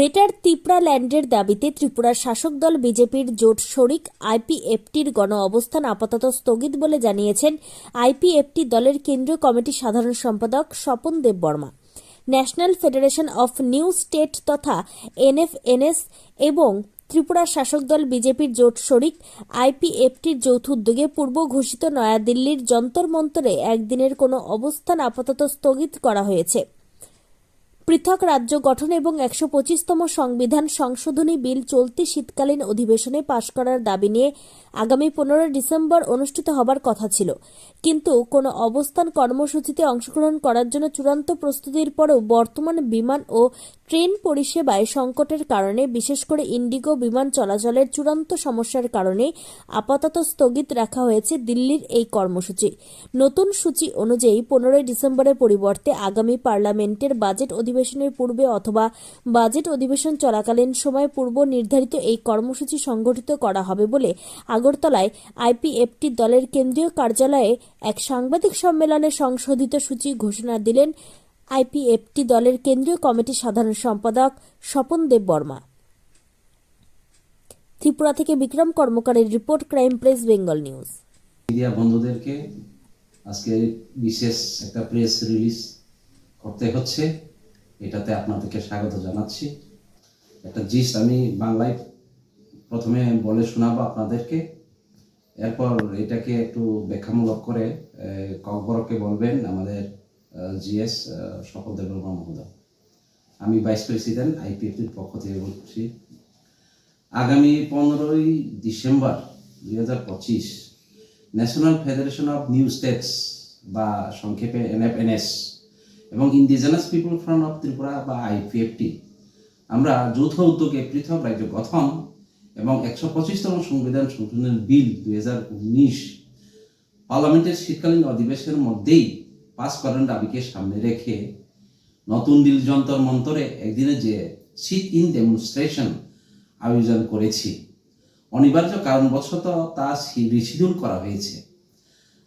Greater Tipra ল্যান্ডের দাবিতে ত্রিপুরার শাসক দল বিজেপির জোট শরিক আইপিএফটির গণ অবস্থান আপাতত স্থগিত বলে জানিয়েছেন আইপিএফটি দলের কেন্দ্রীয় কমিটির সাধারণ সম্পাদক Swapan Deb Barma. National Federation of New State তথা এনএফএনএস এবং ত্রিপুরার শাসক দল বিজেপির জোট শরিক আইপিএফটির যৌথ উদ্যোগে পূর্ব ঘোষিত নয়াদিল্লির যন্তর মন্তরে একদিনের কোনো অবস্থান আপাতত স্থগিত করা হয়েছে। পৃথক রাজ্য গঠন এবং একশো পঁচিশতম সংবিধান সংশোধনী বিল চলতি শীতকালীন অধিবেশনে পাশ করার দাবি নিয়ে আগামী পনেরোই ডিসেম্বর অনুষ্ঠিত হবার কথা ছিল। কিন্তু কোনো অবস্থান কর্মসূচিতে অংশগ্রহণ করার জন্য চূড়ান্ত প্রস্তুতির পরও বর্তমান বিমান ও ট্রেন পরিষেবায় সংকটের কারণে, বিশেষ করে ইন্ডিগো বিমান চলাচলের চূড়ান্ত সমস্যার কারণে আপাতত স্থগিত রাখা হয়েছে দিল্লির এই কর্মসূচি। নতুন সূচি অনুযায়ী পনেরোই ডিসেম্বরের পরিবর্তে আগামী পার্লামেন্টের বাজেট অধিবেশনের পূর্বে অথবা বাজেট অধিবেশন চলাকালীন সময় পূর্ব নির্ধারিত এই কর্মসূচি সংগঠিত করা হবে বলে আগরতলায় আইপিএফটি দলের কেন্দ্রীয় কার্যালয়ে এক সাংবাদিক সম্মেলনে সংশোধিত সূচি ঘোষণা দিলেন আইপিএফটি দলের কেন্দ্রীয় কমিটির সাধারণ সম্পাদক স্বপন দেব বর্মা। ত্রিপুরা থেকে Bikram কর্মকারের report crime press, Bengal news. Media বন্ধুদেরকে আজকে বিশেষ একটা প্রেস রিলিজ করতে হচ্ছে। এটাতে আপনাদেরকে স্বাগত জানাচ্ছি। একটা জিস্ট আমি বাংলায় প্রথমে বলে শোনাবো আপনাদেরকে। এরপর এটাকে একটু ব্যাখ্যামূলক করে ককবরকে বলবেন আমাদের জিএস সফল দেববর্মা মহোদয়। আমি ভাইস প্রেসিডেন্ট, আইপিএফটির পক্ষ থেকে বলছি, আগামী পনেরোই ডিসেম্বর দুই হাজার পঁচিশ national federation of new states বা সংক্ষেপে এনএফএনএস এবং indigenous people front of Tripura বা আইপিএফটি আমরা যৌথ উদ্যোগে পৃথক রাজ্য গঠন এবং একশো পঁচিশতম সংবিধান সংশোধনের বিল দুই হাজার উনিশ পার্লামেন্টের শীতকালীন অধিবেশনের মধ্যেই পাস করার দাবিকে সামনে রেখে নতুন দিল্লি যন্তর মন্তরে একদিনে যে সিট ইন ডেমনস্ট্রেশন আয়োজন করেছি, অনিবার্য কারণবশত তা রিশিডিউল করা হয়েছে।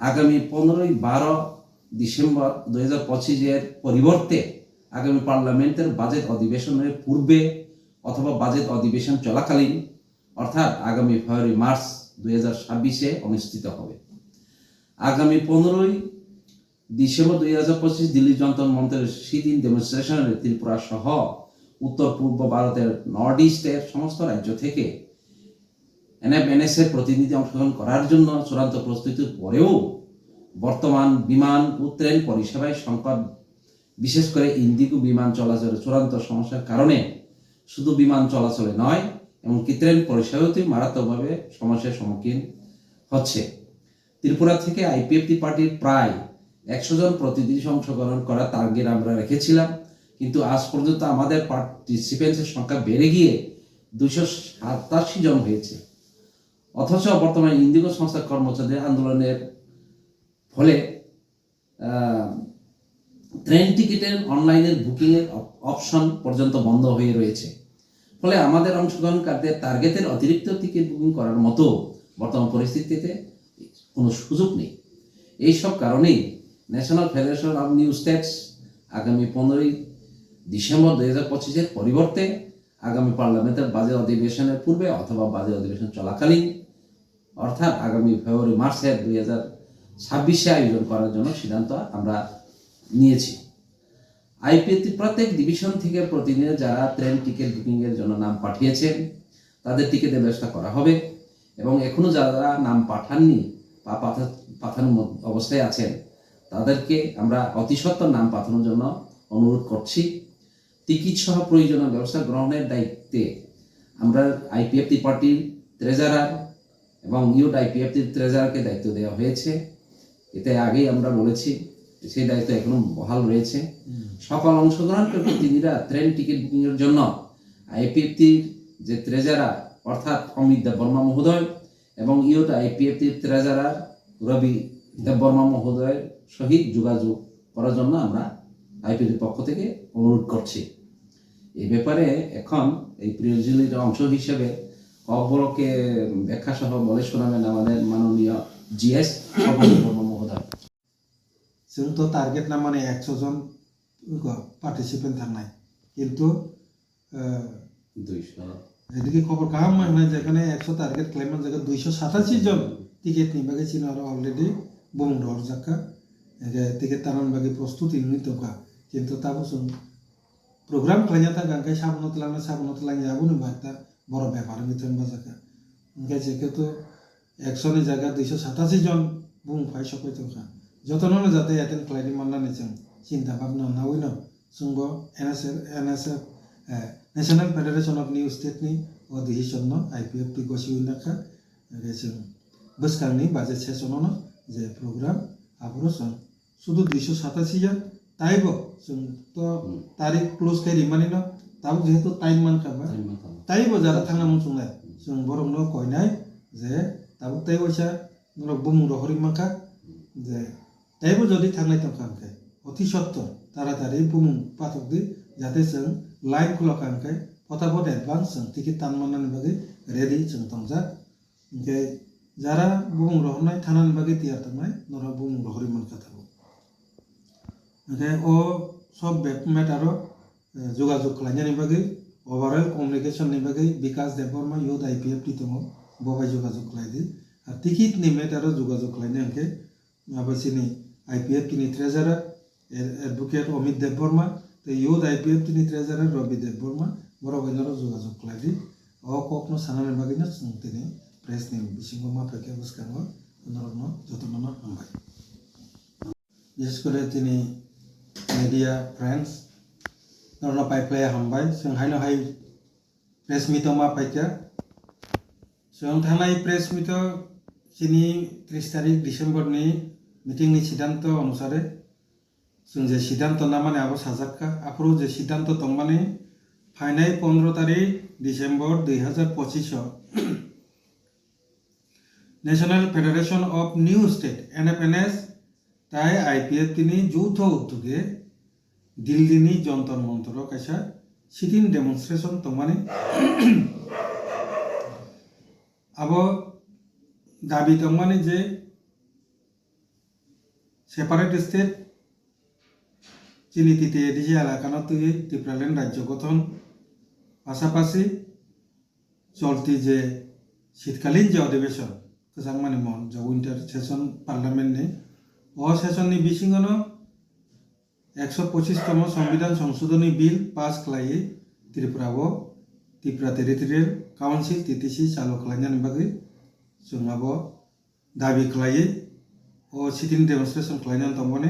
আগামী পনেরোই বারো ডিসেম্বর দুই হাজার পঁচিশের পরিবর্তে আগামী পার্লামেন্টের বাজেট অধিবেশনের পূর্বে অথবা বাজেট অধিবেশন চলাকালীন, অর্থাৎ আগামী ফেব্রুয়ারি, মার্চ দুই হাজার ছাব্বিশে অনুষ্ঠিত হবে। আগামী পনেরোই ডিসেম্বর দুই হাজার পঁচিশ দিল্লি যন্তর মন্ত্রের সিদিন ডেমনস্ট্রেশনের ত্রিপুরা সহ উত্তর পূর্ব ভারতের নর্থ ইস্টের সমস্ত রাজ্য থেকে এনএফএনএস এর প্রতিনিধি অংশগ্রহণ করার জন্য চূড়ান্ত প্রস্তুতির পরেও বর্তমান বিমান ও ট্রেন পরিষেবায় সংকট, বিশেষ করে ইন্ডিগো বিমান চলাচলের চূড়ান্ত সমস্যার কারণে শুধু বিমান চলাচলে নয়, এমনকি ট্রেন পরিষেবাতেও মারাত্মকভাবে সমস্যার সম্মুখীন হচ্ছে। ত্রিপুরা থেকে আইপিএফটি পার্টির প্রায় একশো জন প্রতিনিধি অংশগ্রহণ করার টার্গেট আমরা রেখেছিলাম, কিন্তু আজ পর্যন্ত আমাদের পার্টিসিপেন্টসের সংখ্যা বেড়ে গিয়ে দুশো সাতাশি জন হয়েছে। অথচ বর্তমানে ইন্দিগো সংস্থার কর্মচারীদের আন্দোলনের ফলে ট্রেন টিকিটের অনলাইনের বুকিংয়ের অপশন পর্যন্ত বন্ধ হয়ে রয়েছে। ফলে আমাদের অংশগ্রহণকারীদের টার্গেটের অতিরিক্ত টিকিট বুকিং করার মতো বর্তমান পরিস্থিতিতে কোনো সুযোগ নেই। এইসব কারণেই national federation of new states আগামী পনেরোই ডিসেম্বর দুই হাজার পঁচিশের পরিবর্তে আগামী পার্লামেন্টের বাজেট অধিবেশনের পূর্বে অথবা বাজেট অধিবেশন চলাকালীন, অর্থাৎ আগামী ফেব্রুয়ারি মার্চের দুই হাজার ছাব্বিশে আয়োজন করার জন্য সিদ্ধান্ত আমরা নিয়েছি। আইপিএতে প্রত্যেক ডিভিশন থেকে প্রতিদিন যারা ট্রেন টিকিট বুকিংয়ের জন্য নাম পাঠিয়েছেন, তাদের টিকিটের ব্যবস্থা করা হবে এবং এখনও যারা নাম পাঠাননি বা পাঠা পাঠানোর অবস্থায় আছেন, তাদেরকে আমরা অতি সত্বর নাম পাঠানোর জন্য অনুরোধ করছি। টিকিট সহ প্রয়োজনীয় ব্যবস্থা গ্রহণের দায়িত্বে আমরা আইপিএফটি পার্টির ট্রেজারার এবং ইউট আইপিএফটির ট্রেজারারকে দায়িত্ব দেওয়া হয়েছে। এতে আগেই আমরা বলেছি সেই দায়িত্ব এখনও বহাল রয়েছে। সকল অংশগ্রহণকারী প্রতিনিধিরা ট্রেন টিকিট বুকিংয়ের জন্য। আইপিএফটির যে ট্রেজারার অর্থাৎ অমিত দেব বর্মা মহোদয় এবং ইউট আইপিএফটির ট্রেজারার রবি দেব বর্মা মহোদয়ের সহিত যোগাযোগ করার জন্য আমরা আইপিএফটির পক্ষ থেকে অনুরোধ করছি। এ ব্যাপারে এখন এই প্রিয়জিলির অংশ হিসেবে কবরকে ব্যাখ্যা সহ বলে শোনাবেন আমাদের মাননীয় জিএস বর্মা जोंथ' टार्गेट ना माने एकस' जन पार्टिसिपेन्ट थांनाय खिन्थु আহ, দুইশো এদিকে খবর কাম মানে যেখানে একশো টার্গেট ক্লাইমের জায়গায় দুইশো সাতাশি জন টিকিট নিবা গেছিল আর অলরেডি বুম ডর জাকা টিকিট টানান বাকি প্রস্তুতি নিত কা কিন্তু তা বসুন প্রোগ্রাম খাইয়া তা গানকে সাবনত লানা সাবনত লাইন যাবো না একটা বড় ব্যাপার ভিতরে বাজাকা ওনকে যেহেতু একশোনি জায়গা দুইশো সাতাশি জন বুম খাই সকল চৌখা যতনও যাতে এতেন ক্লাইডি মাল্লা নেচেন চিন্তা ভাবনা না। উইন চুঙ্গ N S F N S F national federation of new স্টেটনি ও দিহি ন আই পি এফ টি গসি উইনাখা রেছেন বসকারনি বাজে ন যে প্রোগ্রাম আবরসন শুধু দুইশো সাতাশি জন তাইব তো তারিখ ক্লোজ খাই রিমানি ন। তাও যেহেতু টাইম মান খাবা। তাইব যারা থাঙ্গা মুসুংলাই ন बरमनो নাই যে दाबो তাই वैसा মুরগ বুমুর হরিমাকা যে তাইব যদি থাকলাইতাম কানকে অতি সত্তর তাড়াতাড়ি বুমু পাথক দি যাতে जों লাইন খোলা কানকে ফটাফট অ্যাডভান্স जों টিকিট তানমানানি বাগে রেডি जों তংজা ইনকে যারা বুমু রহনাই থানানি বাগে তিয়ার তামাই নরা বুমু হরিমান কথা ও সব ব্যাপমেট আরও যোগাযোগ খালাইনানি বাগে overall communication নিবাগে Bikash Debbarma youth IPF T দङ बबाय जगाजग खालायदो तिखितनि मेटारो जोगाजोग खालायनो आंखे माबासिनि आइ पि एफ नि treasurer advocate Amit Dev Barma youth I P F नि ट्रेजारार रवि देव बर्मा बरो गैनारो जोगाजोग खालायदि अ ककनो साननानै बागैनो जोंनि प्रेसनि बिसिङाव माफायखे बुसखाङो অনুরোধ যতমান হামবাই বিশেষ করে তিনি মিডিয়া ফ্রেন্ডস ধরনের পাইপ্লাই হামবাই সঙ্গাইনো হাই প্রেস মিটও মা পাইকা সঙ্গ থানায় প্রেস মিট তিনি ডিসেম্বর নি মিটিং নি সিদ্ধান্ত অনুসারে যোন যে সিদ্ধান্ত না মানে আবার সাজাক্কা। আফরো যে সিদ্ধান্ত তো মানে ফাইনাই পনেরো তারিখ ডিসেম্বর দুই হাজার পঁচিশ national federation of new state, NFNS, তাই আইপিএফ তিনি যৌথ উদ্যোগে দিল্লিনি যন্তর মন্ত্র কেসা সিটিং ডেমনস্ট্রেশন তো মানে আবার দাবি তম্মানি যে সেপারেট স্টেট চিনি তিতে এডিজি এলাকানতুয়ে ত্রিপুরালেন রাজ্য গঠন। পাশাপাশি চলতি যে শীতকালীন যে অধিবেশন মানে মন, যে উইন্টার সেশন পার্লামেন্ট নেই, অ সেশন নি বিশিঙ্গন একশো পঁচিশতম সংবিধান সংশোধনী বিল পাস খাইয়ে ত্রিপুরা ও ত্রিপুরা টেরিটোরিয়াল কাউন্সিল তিতিসি চালু খালাইনান বাকি जों आबो दाबि खालायो अ सिटिं डेमनस्ट्रेशन खालायनानै दंमोन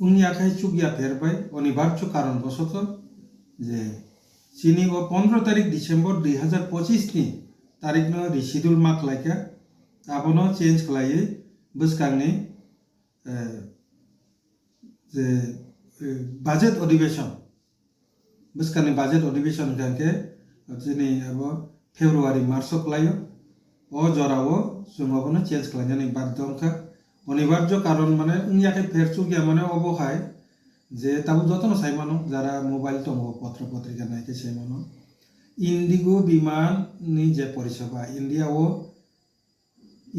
उननि आखाइ चुगिया फेरबाय अनिबार्य कारण बसत যে চিনি ও পনেরো তারিখ ডিসেম্বর দুই হাজার পঁচিশনি তারিখনো রিসিডুল मा खालायखा आबोनो चेन्ज खालायो बोसखांनि যে বাজেট অধিবেশন बोसखांनि बाजेट अधिवेशन गांके दिनै अब फेब्रुवारि मार्चआव खालायो অজরাও জুমাবনে চেঞ্জ করেন খালাইজানি বাধ্য অংখা অনিবার্য কারণ মানে ইয়াকে ফেরচু গিয়া মানে অবহায় যে তাবু যত্ন চাই মানো যারা মোবাইল টম পত্র পত্রিকা নাইকে চাই মানো ইন্ডিগো বিমান নি যে পরিষেবা ইন্ডিয়া ও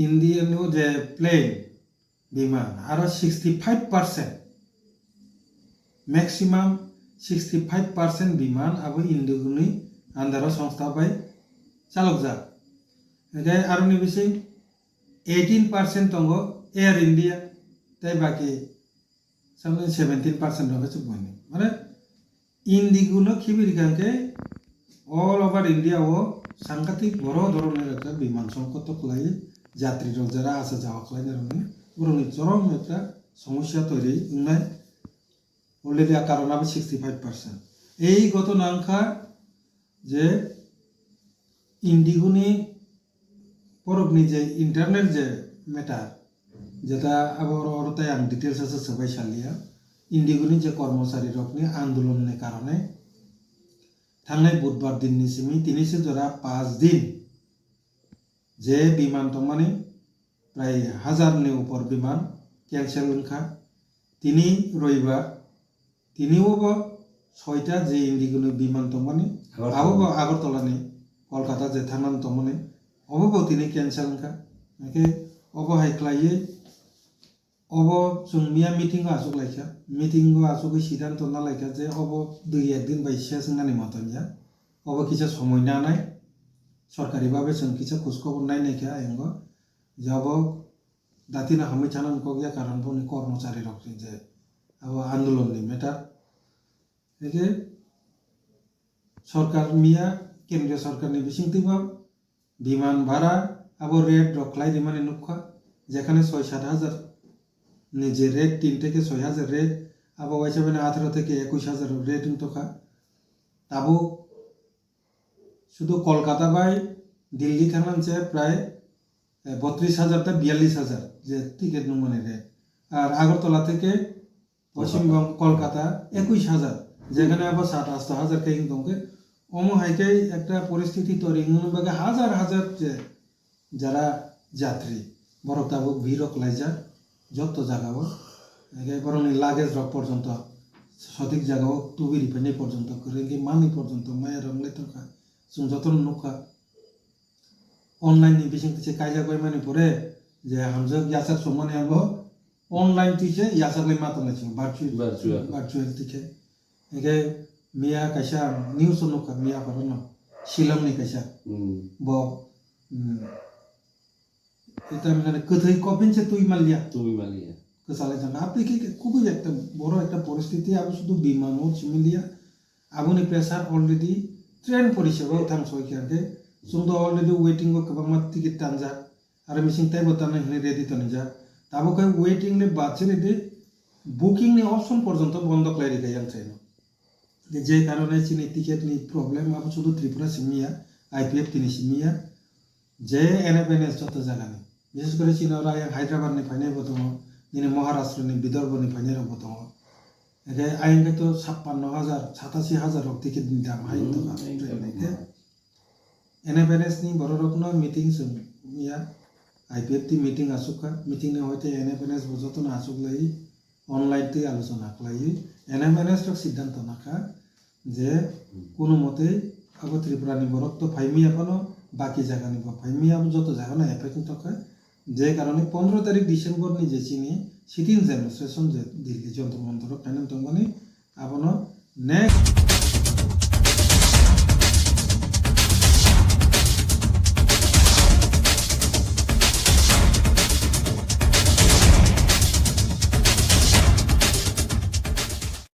ইন্ডিয়ান যে প্লেন বিমান আরও sixty five percent maximum sixty five percent বিমান আবু ইন্ডিগো নি আন্দার সংস্থা পাই চালক যাক। এটাই আরও নিবিসি এইটিন পার্সেন্ট দङ এয়ার ইন্ডিয়া তাই বাকি সামনে সেভেন্টিন পার্সেন্ট হবে বনি মানে ইন্ডিগুলো খিবিরিকাকে অল ওভার ইন্ডিয়া ও সাংঘাতিক বড় ধরনের একটা বিমান সংকট খোলাই যাত্রীরা যারা আসা যাওয়া খোলাই ধরনের বরং চরম একটা সমস্যা তৈরি নাই। অলরেডি কারণ হবে সিক্সটি ফাইভ পার্সেন্ট এই গত নাংখা যে ইন্ডিগুনি পরবনি যে ইন্টারনেট যে ম্যাটার যেটা আবার ওরতে আমি ডিটেলস আছে সবাই সালিয়া। ইন্ডিগুনি যে কর্মচারী রকনি আন্দোলনের কারণে থানায় বুধবার দিন নিসিমি তিনি জোড়া পাঁচ দিন যে বিমান তমানি প্রায় হাজারনি উপর বিমান ক্যান্সেল খা তিনি রবিবার তিনিও ছয়টা যে ইন্ডিগুনি বিমান তমানি আগরতলানি কলকাতা যে থানান তমনে অবব তিনি ক্যান্সেল উনখা একে অবহাই খালাইয়ে অব जों मिया मिटिं आसुक लाइखा मिटिं आसुक सिद्धांत ना लाइखा जे अब दुई একদিন বাই শেষ নানি মতন যা অব কিছু সময় না নাই সরকারিভাবে जों কিছু খোঁজখবর নাই নাইখা এঙ্গ যে অব দাতিনা হামি ছানান কগিয়া কারণ বনি কর্মচারী রক্ষী যে আব আন্দোলননি মেটার একে সরকার মিয়া কেন্দ্রীয় সরকারনি বিসিংতিবা বিমান ভাড়া আবো রেট রখলাই দিমানে নুখা যেখানে ছয় সাত হাজার। নিজে রেট তিন থেকে ছয় হাজার রেট আবার ওইসব আঠারো থেকে একুশ হাজার রেট তোকা তাবো শুধু কলকাতা বাই দিল্লি থানানছে প্রায় বত্রিশ হাজার তা বিয়াল্লিশ হাজার যে টিকিট মানে রেট আর আগরতলা থেকে পশ্চিমবঙ্গ, কলকাতা একুশ হাজার, যেখানে আবার ষাট আশি হাজার কে তোমাকে অমহাইকাই একটা পরিস্থিতি তৈরি। নুনবাগে হাজার হাজার যারা যাত্রী বড় তাবুক ভিড়ক লাইজা যত জায়গা জাগাব বরং লাগেজ রক পর্যন্ত সঠিক জায়গা হোক তুবির ফেনে পর্যন্ত রেঙ্গি মানি পর্যন্ত মায়ের রংলাই থাকা চুন যতন নৌকা অনলাইন বিশেষ কিছু কাজা কই মানে পরে যে হামজ ইয়াসার সম্মানে হব অনলাইন টিচে ইয়াসার কই মাতালাইছে ভার্চুয়াল ভার্চুয়াল টিচে এগে एगे मिया कायसा निउस नुखा मिया परनो शिलंनि कायसा হুম ब এটা মানে কোথায় কপিনছে তুই মালিয়া তুমি মালিয়া কেসালে জানা আপনি কি খুবই একটা বড় একটা পরিস্থিতি আবু শুধু বিমানও চিমিলিয়া আবুনি প্রেসার অলরেডি ট্রেন পরিষেবাও থাং সইখাকে जोंथ' अलरेडि वेटिंगखौ गोबां टिकेट दानजा आरो मिसिं टाइमआव दाननाय होनाय रेडि दानजा दाबोखाय वेटिंनि बादसो रेडि बुकिंनि অপশন পর্যন্ত বন্ধ করে রেখে যান ট্রেন যে কারণে চীন ইতিকেত নি প্রবলেম আপ শুধু ত্রিপুরা সিমিয়া আইপিএফ তিনি সিমিয়া যে এনএফএনএস যত জায়গা নেই। বিশেষ করে চীনরা হায়দ্রাবাদ নি ফাইনাই বতম যিনি মহারাষ্ট্র নি বিদর্ভ নি ফাইনাই বতম একে আইনকে তো ছাপ্পান্ন হাজার সাতাশি হাজার রক্তিকে দাম হাই এনএফএনএস নি বড় রকম মিটিং সিমিয়া আইপিএফ টি মিটিং আসুকা মিটিং নে হয়তো এনএফএনএস বজত না আসুক লাই অনলাইন তে আলোচনা খাই এনএফএনএস সিদ্ধান্ত নাখা যে কোনো মতে আগে ত্রিপুরা নিব, রক্ত ফাইমিয়া পানো, বাকি জায়গানি ফাইমি ফাইমিয়া যত জায়গা না এফেক্ট থাকে। যে কারণে পনেরো তারিখ ডিসেম্বরনি যে চিনি সিটিং যে দিল্লি যন্ত্র মন্ত্র ফাইনাল আপনার আবনো